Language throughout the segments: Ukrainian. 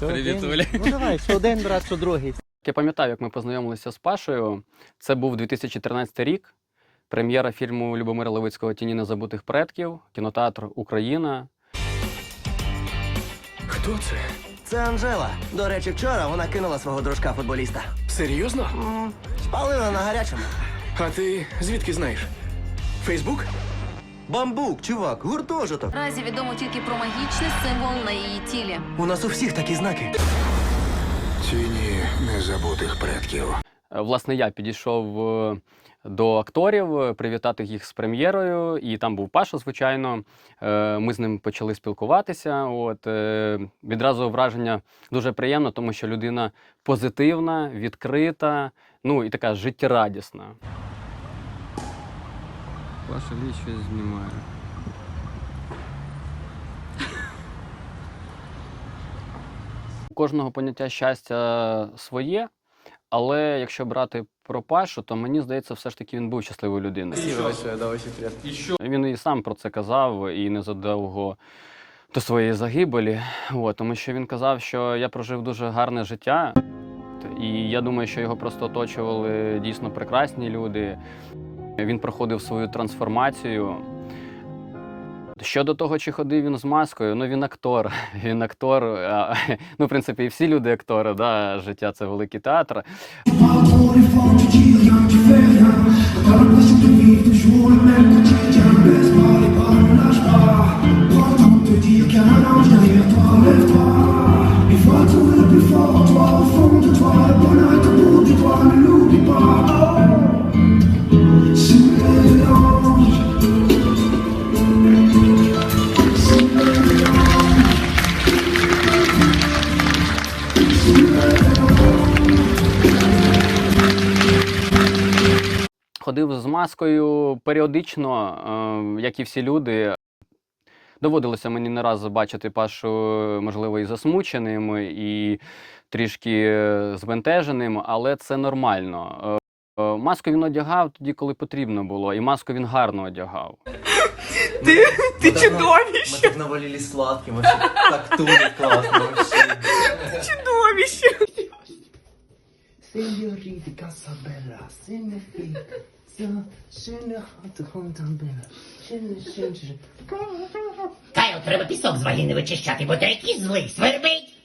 Привітулі. Ну давай, що один брат, що другий. Я пам'ятаю, як ми познайомилися з Пашею. Це був 2013 рік. Прем'єра фільму Любомира Левицького Тіні незабутих предків, кінотеатр Україна. Хто це? Це Анжела. До речі, вчора вона кинула свого дружка футболіста. Серйозно? М, Спалила на гарячому. А ти звідки знаєш? Фейсбук? Бамбук, чувак, гуртожиток. Наразі відомо тільки про магічний символ на її тілі. У нас у всіх такі знаки. Тіні незабутих предків. Е, Власне, я підійшов е, до акторів е, привітати їх з прем'єрою, і там був Паша, звичайно. Ми з ним почали спілкуватися. От відразу враження дуже приємно, тому що людина позитивна, відкрита, ну і така життєрадісна. Паша Ліч щось знімає. У кожного поняття щастя своє, але якщо брати про Пашу, то мені здається, все ж таки він був щасливою людиною. Він і сам про це казав і незадовго до своєї загибелі. От, тому що він казав, що я прожив дуже гарне життя, і я думаю, що його просто оточували дійсно прекрасні люди. Він проходив свою трансформацію. Щодо того, чи ходив він з маскою, ну він актор. Він актор. Ну, в принципі, і всі люди актори, да, життя це великий театр. Ходив з маскою періодично, е, як і всі люди. Доводилося мені не раз бачити Пашу, можливо, і засмученим, і трішки збентеженим, але це нормально. Е, е, Маску він одягав тоді, коли потрібно було, і маску він гарно одягав. Ты чудовище! Мы так навалили сладким, так тунет классно вообще. Чудовище! Сеньорita Casabella, significa, Кайл, треба пісок з вагіни вичищати, бо ти якийсь злий, свербить.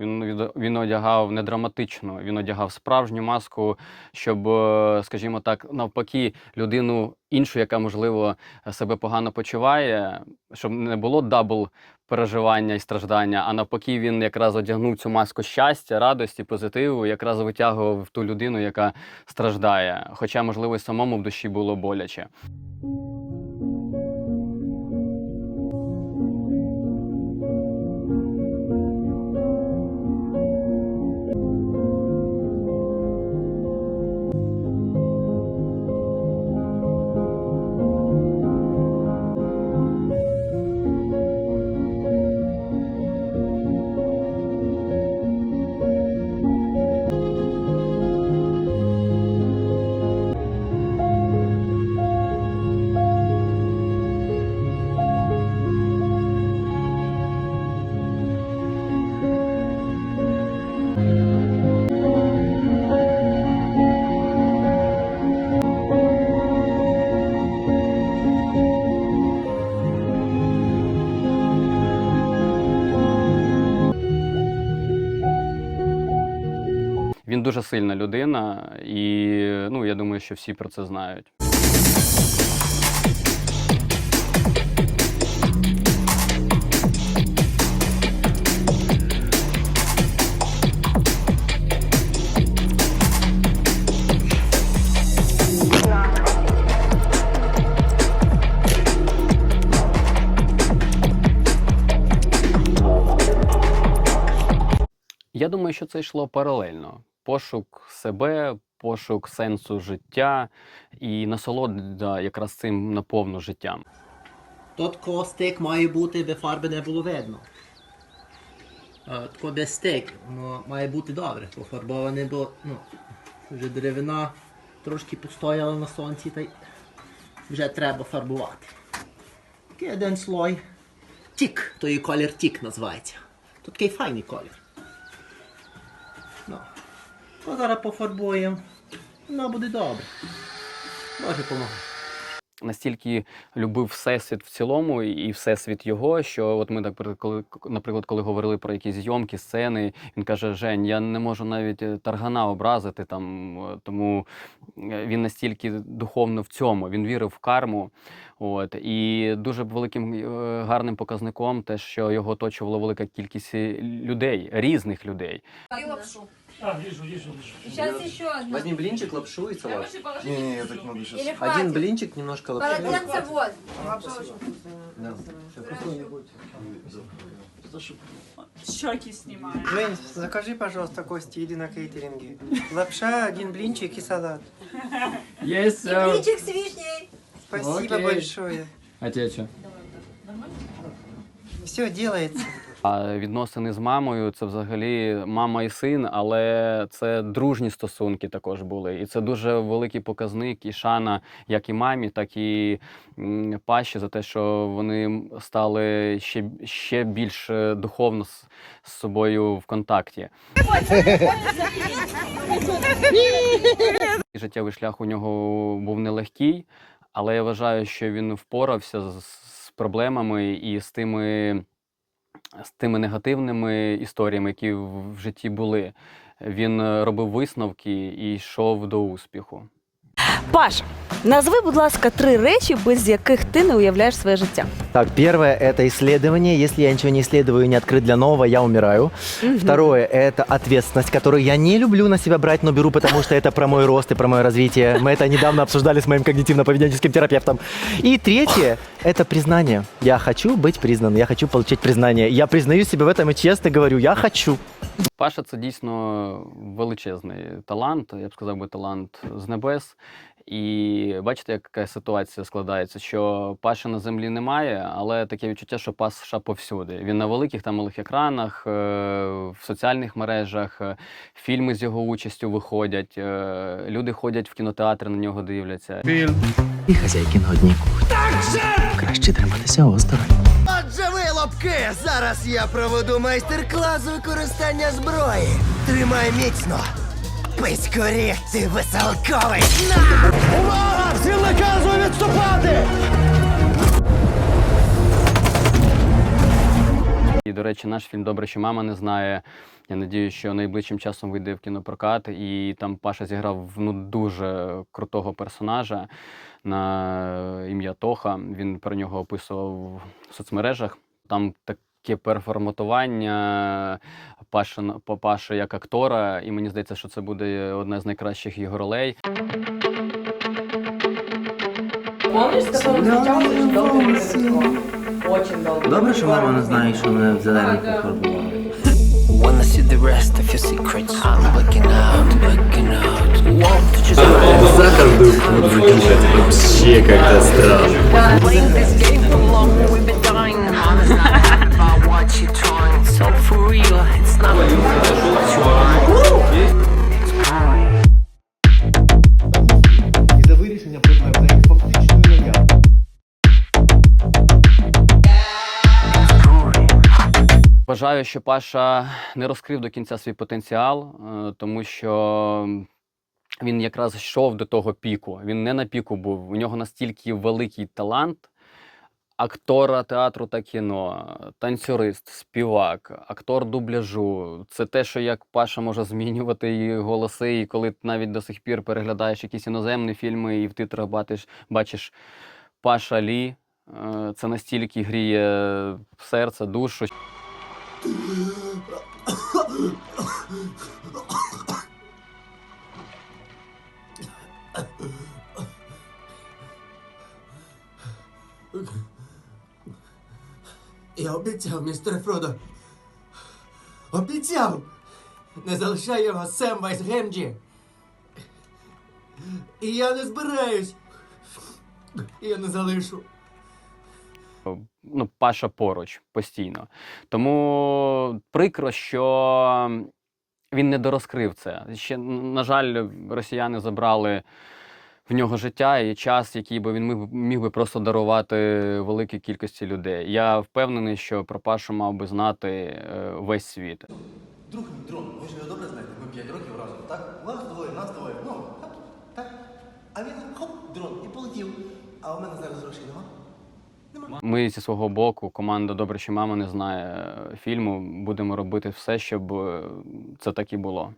Він, він одягав не драматично, він одягав справжню маску, щоб, е, скажімо так, навпаки, людину іншу, яка, можливо, себе погано почуває, щоб не було дабл переживання і страждання, а навпаки, він якраз одягнув цю маску щастя, радості, позитиву, якраз витягував ту людину, яка страждає. Хоча, можливо, самому в душі було боляче. Дуже сильна людина, і ну, я думаю, що всі про це знають. Я думаю, що це йшло паралельно. Пошук себе, пошук сенсу життя і насолода якраз цим наповну життям. Тут костик має бути, би фарби не було видно. Тако без стик, має бути добре, пофарбоване, бо ну, вже деревина трошки постояла на сонці та й вже треба фарбувати. Такий один слой. Тік, то є колір тік називається. Тут такий файний колір. То зараз пофарбуємо. Воно буде добре. Боже помагає. настільки любив всесвіт в цілому і всесвіт його, що от ми, наприклад, коли, наприклад, коли говорили про якісь зйомки, сцени, він каже: Жень, я не можу навіть е, таргана образити там, е, тому е, він настільки духовно в цьому, він вірив в карму. От і дуже великим гарним показником те, що його оточувала велика кількість людей, різних людей. Сейчас еще одна. Возьми блинчик, лапшу и салат. Не-не, я так могу сейчас. Или Один блинчик, немножко лапши. Полотенце вот. Щеки снимаю. Жень, закажи, пожалуйста, Кости или на кейтеринге. Лапша, один блинчик и салат. Есть. Блинчик с вишней. Спасибо Окей. большое. А тебе що? Все делается. А відносини з мамою це взагалі мама і син, але це дружні стосунки також були. І це дуже великий показник і шана як і мамі, так і паші за те, що вони стали ще, ще більш е, духовно з, з собою в контакті. Життєвий шлях у нього був нелегкий, але я вважаю, що він впорався з проблемами і з тими з тими негативними історіями, які в житті були. Він е, робив висновки і йшов до успіху. Паша, назви, будь ласка, три речі, без яких ти не уявляєш своє життя. Так, первое – это исследование. Если я ничего не исследую и не открыт для нового, я умираю. Второе – это ответственность, которую я не люблю на себя брать, но беру, потому что это про мой рост и про мое развитие. Мы это недавно обсуждали с моим когнитивно-поведенческим терапевтом. И третье – это признание. Я хочу быть признан, я хочу получить признание. Я признаю себя в этом и честно говорю, я хочу. Паша це дійсно величезний талант, я б сказав би талант з небес. І бачите, яка ситуація складається, що Паші на землі немає, але таке відчуття, що Паша повсюди. Він на великих та малих екранах, е, в соціальних мережах, е, фільми з його участю виходять. е, Люди ходять в кінотеатри, на нього дивляться. І хазяйкиного дні. Краще триматися осторонь. Отже! Зараз я проведу майстер-клас використання зброї. Тримай міцно. Писькоріг, ти веселковий! На! Увага! Всім наказую відступати! І, до речі, наш фільм Добре, що мама не знає. Я надію, що найближчим часом вийде в кінопрокат. І там Паша зіграв ну, дуже крутого персонажа на ім'я Тоха. Він про нього описував в соцмережах. Там таке перформатування Паша, по Паші як актора, і мені здається, що це буде одна з найкращих його ролей. Добре, що мама не знає, що мене в зелений пофарбувала. Wanna see the rest of your secrets? I'm looking out, looking out. Whoa, did you За каждую держать вообще как-то странно. І за вирішення проблем за їх фактичною наявністю. Вважаю, що Паша не розкрив до кінця свій потенціал, е, тому що він якраз йшов до того піку. Він не на піку був. У нього настільки великий талант актора театру та кіно, танцюрист, співак, актор дубляжу. Це те, що як Паша може змінювати і голоси, і коли ти навіть до сих пір переглядаєш якісь іноземні фільми, і в титрах бачиш, бачиш Паша Лі. е, Це настільки гріє серце, душу. Я обіцяв, містер Фродо. Обіцяв! Не залишай його Семвайс Гемджі. І я не збираюсь. Я не залишу. ну, Паша поруч постійно. Тому прикро, що він не дорозкрив це. Ще, на жаль, росіяни забрали в нього життя і час, який би він міг, міг би просто дарувати великій кількості людей. Я впевнений, що про Пашу мав би знати е, весь світ. Друг мій дрон, ви ж його добре знаєте, ми 5 років разом, так? Вас двоє, нас двоє, ну, так, так. А він хоп, дрон, і полетів. А у мене зараз грошей нема. Ми зі свого боку, команда Добре, що мама не знає фільму. Будемо робити все, щоб е, це так і було.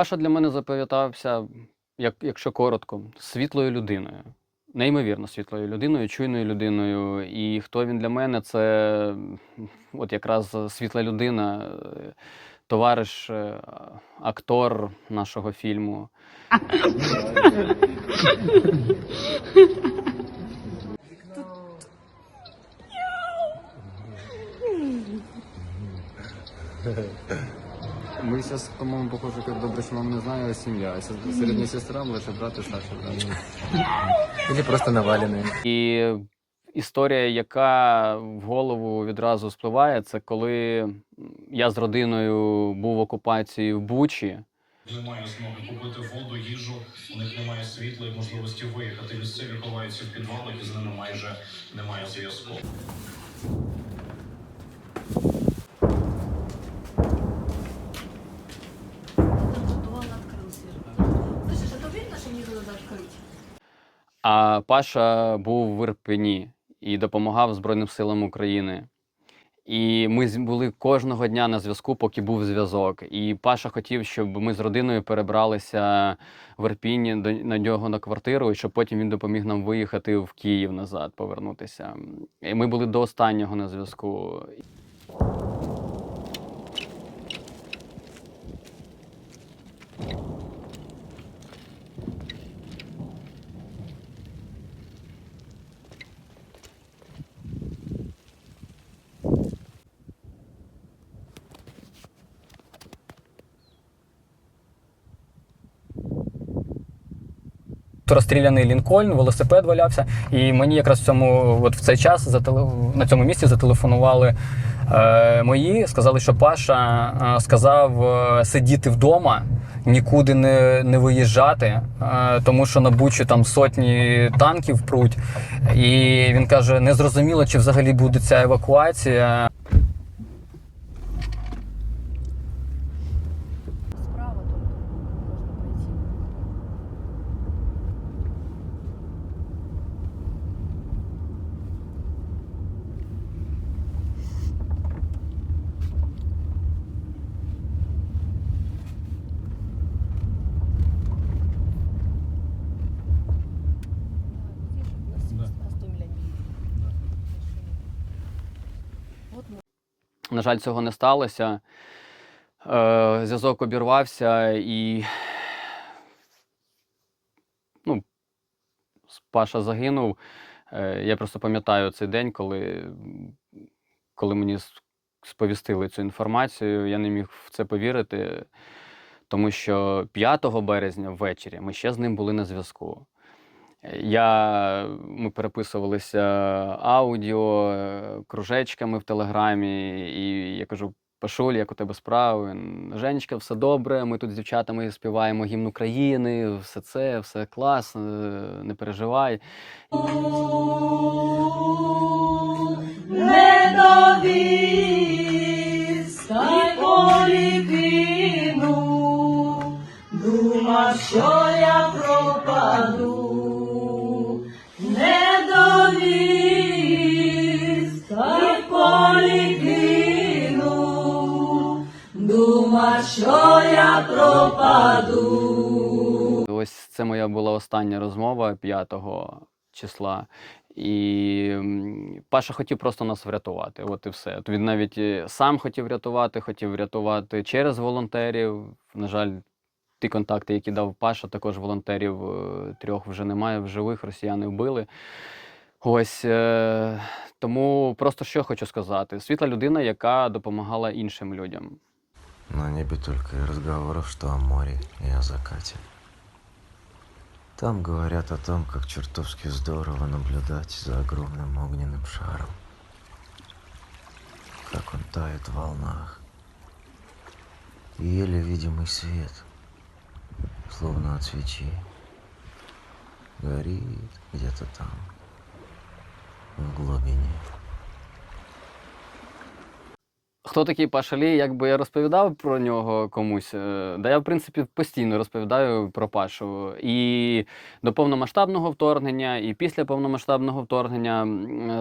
Паша для мене запам'ятався, як, якщо коротко, світлою людиною. Неймовірно світлою людиною, чуйною людиною. І хто він для мене, це от якраз світла людина, товариш, е, актор нашого фільму. Ми зараз, по-моєму, похоже, як добре, що не знає, сім'я. Середня сестра, младший брат і старший брат. Или просто наваленные. І історія, яка в голову відразу спливає, це коли я з родиною був в окупації в Бучі. Немає змоги купити воду, їжу, у них немає світла і можливості виїхати. Місцеві ховаються в підвалах і з ними майже немає зв'язку. А Паша був в Ірпені і допомагав Збройним силам України. І ми були кожного дня на зв'язку, поки був зв'язок. І Паша хотів, щоб ми з родиною перебралися в Ірпінь на нього на квартиру, і щоб потім він допоміг нам виїхати в Київ назад, повернутися. І ми були до останнього на зв'язку. Розстріляний Лінкольн, велосипед валявся. І мені якраз в цьому, от в цей час зателе... на цьому місці зателефонували е, мої, сказали, що Паша е, сказав е, сидіти вдома, нікуди не, не виїжджати, тому що на Бучі там сотні танків пруть. І він каже: не зрозуміло, чи взагалі буде ця евакуація. На жаль, цього не сталося. Е, зв'язок обірвався і ну, Паша загинув. Е, я просто пам'ятаю цей день, коли, коли мені сповістили цю інформацію. Я не міг в це повірити, тому що 5 березня ввечері ми ще з ним були на зв'язку. Я, ми переписувалися аудіо, е, кружечками в Телеграмі, і я кажу: Пашуль, як у тебе справи? Женечка, все добре. Ми тут з дівчатами співаємо гімн України, все це, все клас, е, не переживай. Не довіз, та й полі кину, дума, що я пропаду. Що я пропаду. Ось це моя була остання розмова 5 числа. І Паша хотів просто нас врятувати. От і все. Він навіть е, сам хотів врятувати, хотів врятувати через волонтерів. На жаль, ті контакти, які дав Паша, також волонтерів е, трьох вже немає в живих, росіяни вбили. Ось е, тому просто що хочу сказати: світла людина, яка допомагала іншим людям. На небе только и разговоров, что о море и о закате. Там говорят о том, как чертовски здорово наблюдать за огромным огненным шаром. Как он тает в волнах. И еле видимый свет, словно от свечи, горит где-то там, в глубине. Хто такий Паша Лій? Якби я розповідав про нього комусь, е, да я в принципі постійно розповідаю про Пашу. І до повномасштабного вторгнення, і після повномасштабного вторгнення,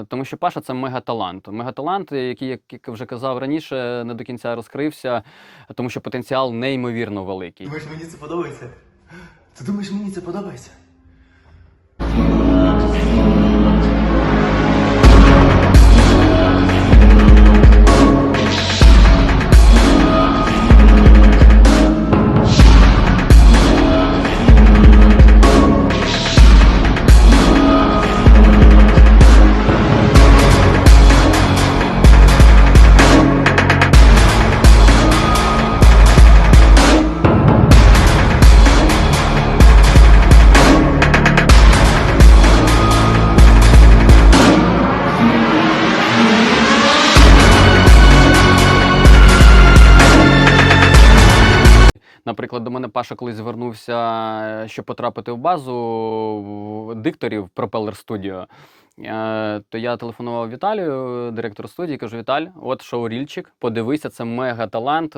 е, тому що Паша це мегаталант. Мегаталант, який, як вже казав раніше, не до кінця розкрився, тому що потенціал неймовірно великий. Думаєш, мені це подобається? Ти думаєш, мені це подобається? Наприклад, до мене Паша колись звернувся, е, щоб потрапити в базу дикторів Propeller Studio. Е, То я телефонував Віталію, директору студії, кажу: Віталь, от шоу Рільчик, подивися, це мега талант.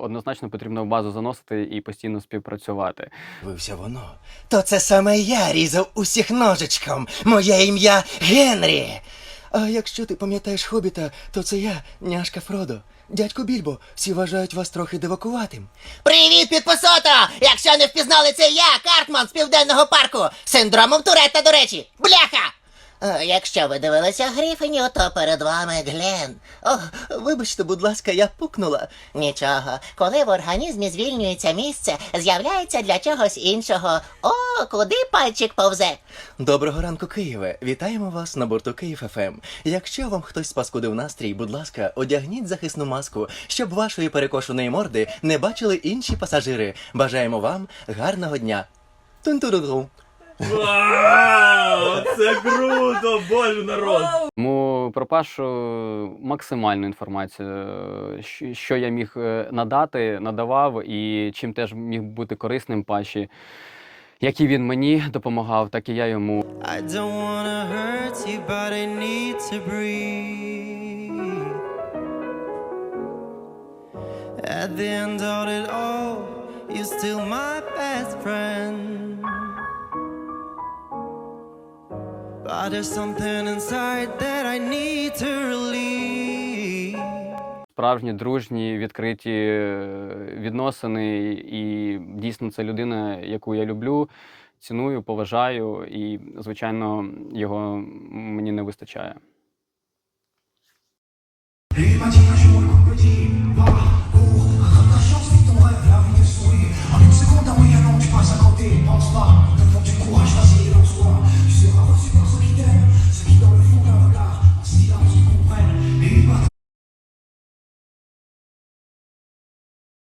Однозначно потрібно в базу заносити і постійно співпрацювати. Вився воно. То це саме я різав усіх ножичком. Моє ім'я Генрі. А якщо ти пам'ятаєш хобіта, то це я, няшка Фродо. Дядько Більбо, всі вважають вас трохи дивакуватим. Привіт, підписота! Якщо не впізнали, це я, Картман з південного парку, синдромом Туретта, до речі. Бляха! Е, Якщо ви дивилися Грифіню, то перед вами Глен. О, вибачте, будь ласка, я пукнула. Нічого, коли в організмі звільнюється місце, з'являється для чогось іншого. О, куди пальчик повзе? Доброго ранку, Києве. Вітаємо вас на борту Київ ФМ. Якщо вам хтось спаскудив настрій, будь ласка, одягніть захисну маску, щоб вашої перекошеної морди не бачили інші пасажири. Бажаємо вам гарного дня. Тун-ту-ду-ду. Вау! Це круто, боже народ! Тому про Пашу максимальну інформацію, що- що я міг е, надати, надавав, і чим теж міг бути корисним Паші. Як і він мені допомагав, так і я йому. I don't wanna hurt you, but I need to breathe. At the end of it all, you're still my best friend. But there's something inside that I need to relieve. Справжні дружні, відкриті е, відносини, і дійсно це людина, яку я люблю, ціную, поважаю, і, звичайно, його мені не вистачає.